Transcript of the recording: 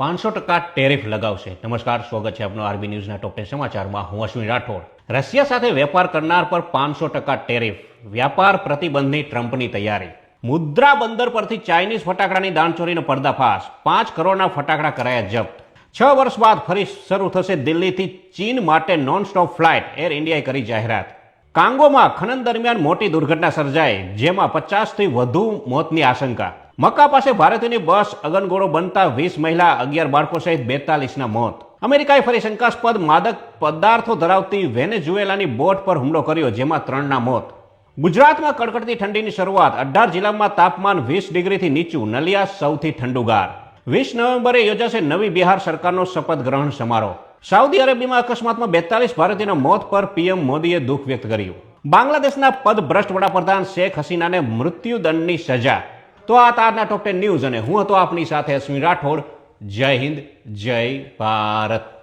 પાંચસો ટકા ટેરિફ લગાવશે. નમસ્કાર, સ્વાગત છે આપનો આરબી ન્યૂઝના ટોપ સમાચારમાં. હું અશ્વિન રાઠોડ. રશિયા સાથે વેપાર કરનાર પર પાંચસો ટકા ટેરિફ. વ્યાપાર પ્રતિબંધની ટ્રમ્પની તૈયારી. મુદ્રા બંદર પરથી ચાઇનીઝ ફટાકડાની દાણચોરીનો પર્દાફાશ. પાંચ કરોડના ફટાકડા કરાયા જપ્ત. છ વર્ષ બાદ ફરી શરૂ થશે દિલ્હીથી ચીન માટે નોન સ્ટોપ ફ્લાઇટ. એર ઇન્ડિયાએ કરી જાહેરાત. કાંગોમાં ખનન દરમિયાન મોટી દુર્ઘટના સર્જાઈ, જેમાં પચાસથી વધુ મોતની આશંકા. મક્કા પાસે ભારતીયની બસ અગનગોળો બનતા વીસ મહિલા, અગિયાર બાળકો સહિત બેતાલીસના મોત. અમેરિકાએ ફરી શંકાસ્પદ માદક પદાર્થો ધરાવતી વેનેઝુએલાની બોટ પર હુમલો કર્યો, જેમાં ત્રણના મોત. ગુજરાતમાં કડકડતી ઠંડીની શરૂઆત. અઢાર જિલ્લામાં તાપમાન વીસ ડિગ્રીથી નીચું, નલિયા સૌથી ઠંડુગાર. વીસ નવેમ્બરે યોજાશે નવી બિહાર સરકારનો શપથ ગ્રહણ સમારોહ. સાઉદી અરેબિયામાં અકસ્માતમાં બેતાલીસ ભારતીયના મોત પર પીએમ મોદીએ દુઃખ વ્યક્ત કર્યું. બાંગ્લાદેશના પદભ્રષ્ટ વડાપ્રધાન શેખ હસીનાને મૃત્યુદંડની સજા. તો આ તારના ટોપ ટેન ન્યૂઝ અને હું હતો આપની સાથે અશ્વિન રાઠોડ. જય હિન્દ, જય ભારત.